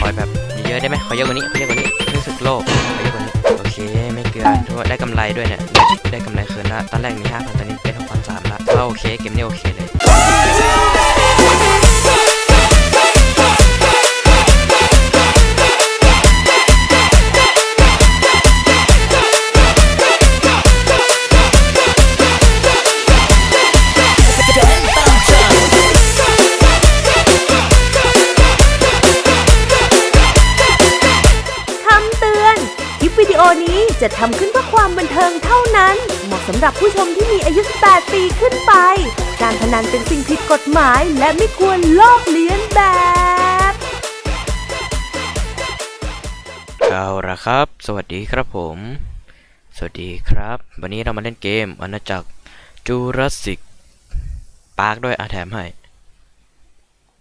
ขอแบบเยอะได้ไหมขอเยอะกว่านี้ขอเยอะกว่านี้รู้สึกโลภขอเยอะกว่านี้โอเคไม่เกินทั่วได้กำไรด้วยเนี่ยได้ได้กำไรคืนละตอนแรกมี5,000ตอนนี้เป็น6,300ละก็โอเคเกมนี้โอเคเลย วิดีโอนี้จะทำขึ้นเพื่อความบันเทิงเท่านั้น เหมาะสำหรับผู้ชมที่มีอายุ 18 ปีขึ้นไป การพนันเป็นสิ่งผิดกฎหมายและไม่ควรลอกเลียนแบบ เอาละครับ สวัสดีครับผม สวัสดีครับ วันนี้เรามาเล่นเกมอาณาจักรจูราสสิกปาร์คด้วยอาแถมให้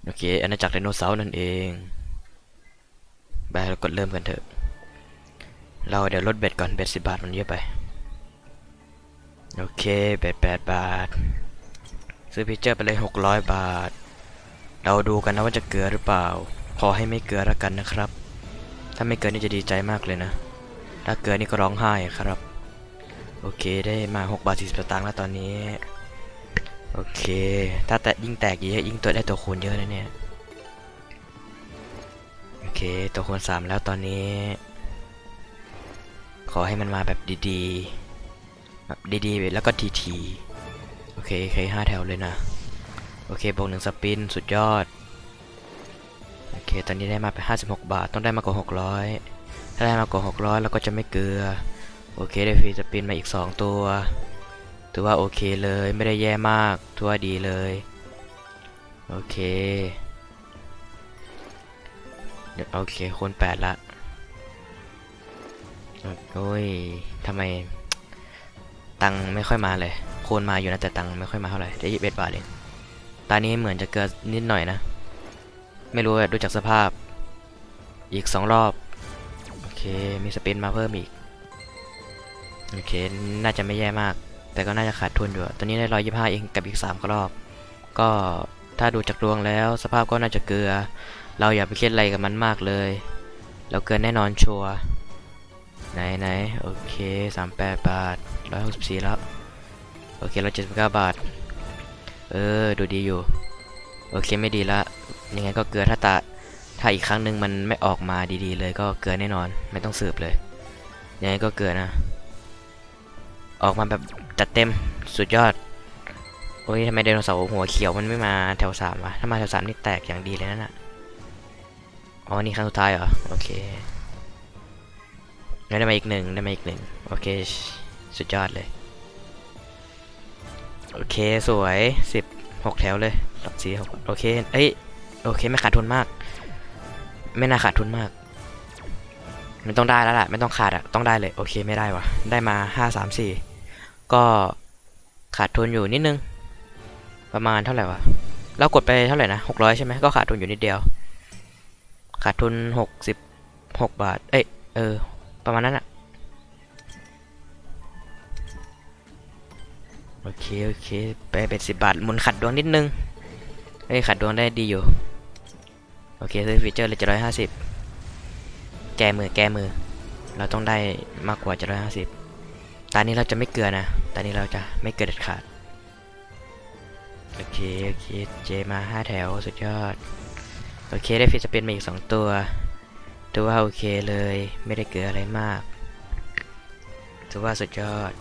โอเคอาณาจักรไดโนเสาร์นั่นเองไปเรากดเริ่มกันเถอะ เราเดี๋ยวลดเบ็ดก่อนเบ็ดสิบาทมันเยอะไป โอเคเบ็ดแปดบาท ซื้อพิเจอร์ไปเลยหกร้อยบาท เราดูกันนะว่าจะเกลือหรือเปล่า ขอให้ไม่เกลือล้วกันนะครับ ถ้าไม่เกินนี่จะดีใจมากเลยนะ ถ้าเกินนี่ก็ร้องไห้ครับ โอเคได้มา6บาท40สตางค์แล้วตอนนี้ โอเค ถ้าแต่ยิ่งแตกเยอะยิ่งตัวได้ตัวคูณเยอะนะเนี่ย โอเคตัวคูณ3แล้วตอนนี้ ขอให้มันมาแบบดีๆแบบดีๆแล้วก็ทีๆโอเคเคห้าแถวเลยนะ โอเคบวกหนึ่งสปินสุดยอด โอเค ตอนนี้ได้มาไป 56 บาท ต้องได้มากกว่า 600 ถ้าได้มากกว่า 600เราก็จะไม่เกลือ โอเค ได้ฟรีสปินมาอีก 2 ตัว ถือว่าโอเคเลย ไม่ได้แย่มาก ถือว่าดีเลย โอเคเดี๋ยวโอเคคูณ8ละ โอ้ยทำไม ตังไม่ค่อยมาเลยคูณมาอยู่นะแต่ตังไม่ค่อยมาเท่าไหร่ได้ยี่สิบเอ็ดบาทเองตอนนี้เหมือนจะเกินนิดหน่อยนะ ไม่รู้ดูจากสภาพ อีกสองรอบ โอเค มีสเปนมาเพิ่มอีก โอเค น่าจะไม่แย่มาก แต่ก็น่าจะขาดทุนอยู่ ตอนนี้ได้ร้อยยี่ห้าเองกับอีกสามรอบ ก็ถ้าดูจากดวงแล้วสภาพก็น่าจะเกลือ เราอย่าไปเครียดอะไรกับมันมากเลย เราเกินแน่นอนชัวร์ ไหนไหนโอเคสามแปดบาทร้อยหกสิบสี่แล้ว โอเคร้อยเจ็ดสิบเก้าบาท เออ ดูดีอยู่ โอเคไม่ดีละ ยังไงก็เกลือถ้าตาถ้าอีกครั้งหนึ่งมันไม่ออกมาดีๆเลยก็เกลือแน่นอน ไม่ต้องสืบเลย ยังไงก็เกลือนะ ออกมาแบบจัดเต็มสุดยอด โอ้ยทำไมไดโนเสาร์หัวเขียวมันไม่มาแถวสามวะถ้ามาแถวสามนี่แตกอย่างดีเลยนั่นน่ะอ๋อ นี่ครั้งสุดท้ายเหรอ โอเค ได้มาอีกหนึ่งได้มาอีกหนึ่งโอเค สุดยอดเลย โอเคสวยสิบหกแถวเลยหลักสี่หกโอเค เอ้ย โอเค ไม่ขาดทุนมาก ไม่น่าขาดทุนมากมันต้องได้แล้วล่ะ ไม่ต้องขาดอะ ต้องได้เลย โอเค ไม่ได้วะได้มาห้าสามสี่ก็ขาดทุนอยู่นิดนึง ประมาณเท่าไหร่วะ เรากดไปเท่าไหร่นะหกร้อยใช่ไหมก็ขาดทุนอยู่นิดเดียว ขาดทุนหกสิบหกบาท เอ้ย เออ ประมาณนั้นอะโอเค โอเค ไปเป็นสิบบาทหมุนขัดดวงนิดนึงเอ้ย ขัดดวงได้ดีอยู่ โอเค ซื้อฟีเจอร์เลยเจ็ดร้อยห้าสิบแก้มือ แก้มือ เราต้องได้มากกว่าเจ็ดร้อยห้าสิบตอนนี้เราจะไม่เกลือนะ ตอนนี้เราจะไม่เกลือเด็ดขาด โอเค โอเค เจมาห้าแถว สุดยอด โอเค ได้ฟิสปินมาอีกสองตัว ถือว่าโอเคเลยไม่ได้เกิดอะไรมาก ถือว่าสุดยอด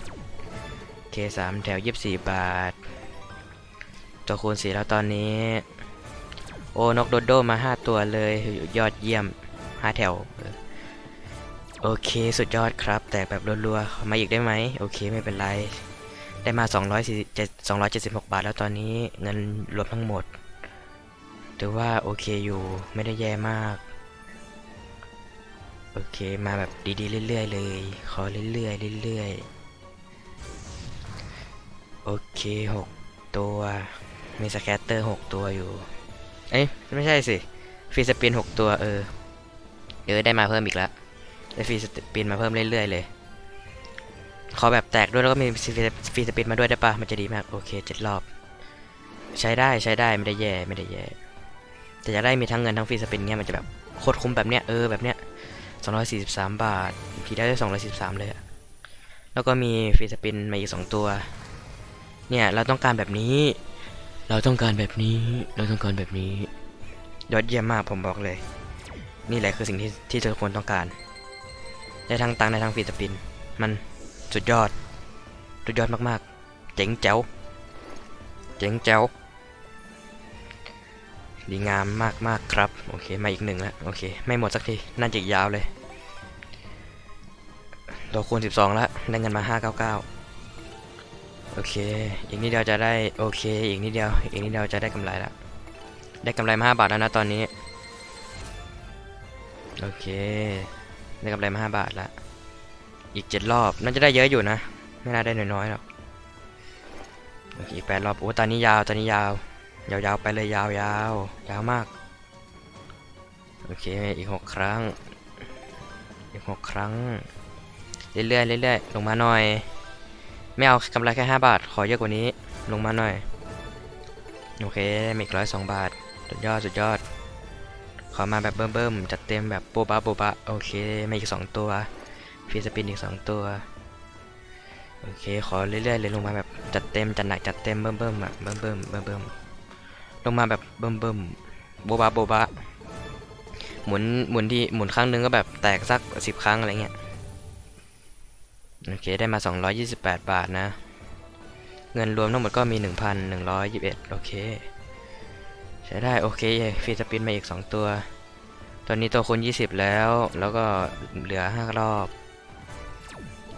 เคสามแถวยี่สิบสี่บาท ตัวคูณสี่แล้วตอนนี้ โอ้นกโดโดมาห้าตัวเลยยอดเยี่ยมห้าแถว โอเคสุดยอดครับ แต่แบบรัวๆ มาอีกได้ไหม โอเคไม่เป็นไร ได้มา 247 276 บาทแล้วตอนนี้เงินรวมทั้งหมด ถือว่าโอเคอยู่ไม่ได้แย่มาก โอเค มาแบบดีๆเรื่อยๆเลย ขอเรื่อยๆเรื่อยๆ โอเคหกตัว มีสแกตเตอร์หกตัวอยู่ เอ้ยไม่ใช่สิ ฟรีสปินหกตัวเออ เออได้มาเพิ่มอีกแล้วได้ฟรีสปินมาเพิ่มเรื่อยๆเลย ขอแบบแตกด้วยแล้วก็มีฟรีสปินมาด้วยได้ปะมันจะดีมาก โอเคเจ็ดรอบ ใช้ได้ใช้ได้ไม่ได้แย่ไม่ได้แย่แแต่จะได้มีทั้งเงินทั้งฟรีสปินเงี้ยมันจะแบบโคตรคุ้มแบบเนี้ยเออแบบเนี้ย 243 บาททีได้ได้243 เลยอะแล้วก็มีฟรีสปินมาอีก 2 ตัว เนี่ย เราต้องการแบบนี้ เราต้องการแบบนี้ เราต้องการแบบนี้ ยอดเยี่ยมมากผมบอกเลย นี่แหละคือสิ่งที่ที่ทุกคนต้องการ ได้ทั้งตังค์ได้ทั้งฟรีสปิน มันสุดยอด สุดยอดมากๆ เจ๋งแจ๋ว เจ๋งแจ๋วดีงามมากๆครับ โอเค มาอีกหนึ่งแล้ว โอเค ไม่หมดสักที น่าจะยาวเลย ตัวคูณ 12 แล้ว ได้เงินมา 599 โอเค อีกนิดเดียวจะได้ โอเค อีกนิดเดียว อีกนิดเดียวจะได้กำไรแล้วได้กำไรมา 5 บาทแล้วนะตอนนี้ โอเค ได้กำไรมา 5 บาทแล้วอีก 7 รอบ น่าจะได้เยอะอยู่นะ ไม่น่าได้น้อยๆหรอก โอเค อีกแปดรอบ โอ้ ตอนนี้ยาว ตอนนี้ยาว ยาวๆไปเลยยาวยาวยาวมาก โอเค อีกหกครั้ง อีกหกครั้ง เรื่อยๆเรื่อยๆลงมาหน่อย ไม่เอากำไรแค่ห้าบาท ขอเยอะกว่านี้ ลงมาหน่อย โอเคได้มาอีกร้อยสองบาท สุดยอด สุดยอด ขอมาแบบเบิ่มๆ จัดเต็มแบบโบบะโบบะ โอเคมาอีกสองตัวฟรีสปินอีกสองตัว โอเค ขอเรื่อยๆเลยลงมาแบบจัดเต็ม จัดหนัก จัดเต็มเบิ่มๆอะเบิ่มเบิ่มเบิ่มเบิ่มๆลงมาแบบเบิ่มๆโบบะโบบะหมุนหมุนที่หมุนครั้งหนึงก็แบบแตกสักสิบครั้งอะไรเงี้ย โอเค ได้มา 228 บาทนะ เงินรวมทั้งหมดก็มี 1,121 โอเค ใช้ได้ โอเคฟรีสปินมาอีก 2 ตัว ตอนนี้ตัวคูณ20 แล้ว แล้วก็เหลือ 5 รอบ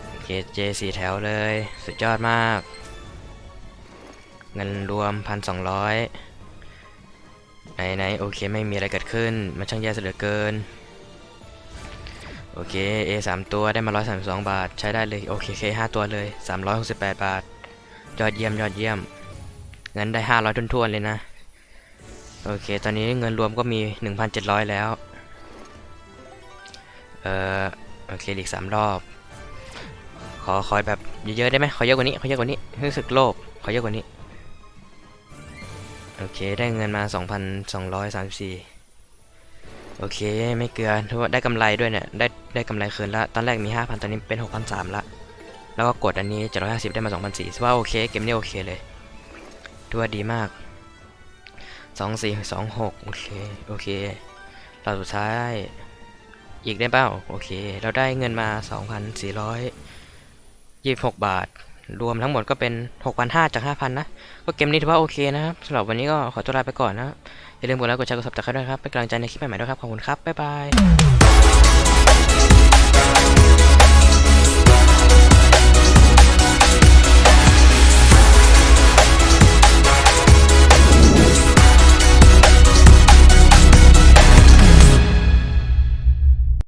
โอเค เจ4แถวเลย สุดยอดมาก เงินรวม 1,200 ไหนไหนโอเค ไม่มีอะไรเกิดขึ้น มันช่างแย่เสียเหลือเกิน อเค A 3ตัวได้มา 132 บาท ใช้ได้เลยโอเค K 5ตัวเลย 368 บาท ยอดเยี่ยมยอดเยี่ยม เงินได้ 500ทุนทวนๆเลยนะ โอเค ตอนนี้เงินรวมก็มี 1,700 แล้ว เอ่อ โอเคอีก3รอบ ขอคอยแบบเยอะๆได้ไหมขอเยอะกว่านี้ ขอเยอะกว่านี้รู้สึกโลภขอเยอะกว่านี้ โอเค ได้เงินมา 2,234 โอเคไม่เกลือถือว่าได้กำไรด้วยเนี่ยได้ได้กำไรคืนละตอนแรกมี 5,000 ตอนนี้เป็น 6,300ละแล้วก็กดอันนี้ 750 ได้มา 2,400ถือว่าโอเคเกมนี้โอเคเลยถือว่าดีมาก 24 26 โอเคโอเคเราสุดท้ายอีกได้เปล่าโอเค เราได้เงินมา 2,426 บาท รวมทั้งหมดก็เป็น 6,500 จาก 5,000 นะ ก็เกมนี้ถือว่าโอเคนะครับสำหรับวันนี้ก็ขอตัวลาไปก่อนนะ อย่าลืมกดไลค์กดแชร์กดซับสไครต์ด้วยนะครับ เป็นกำลังใจในคลิปใหม่ๆด้วยครับ ขอบคุณครับ บ๊ายบาย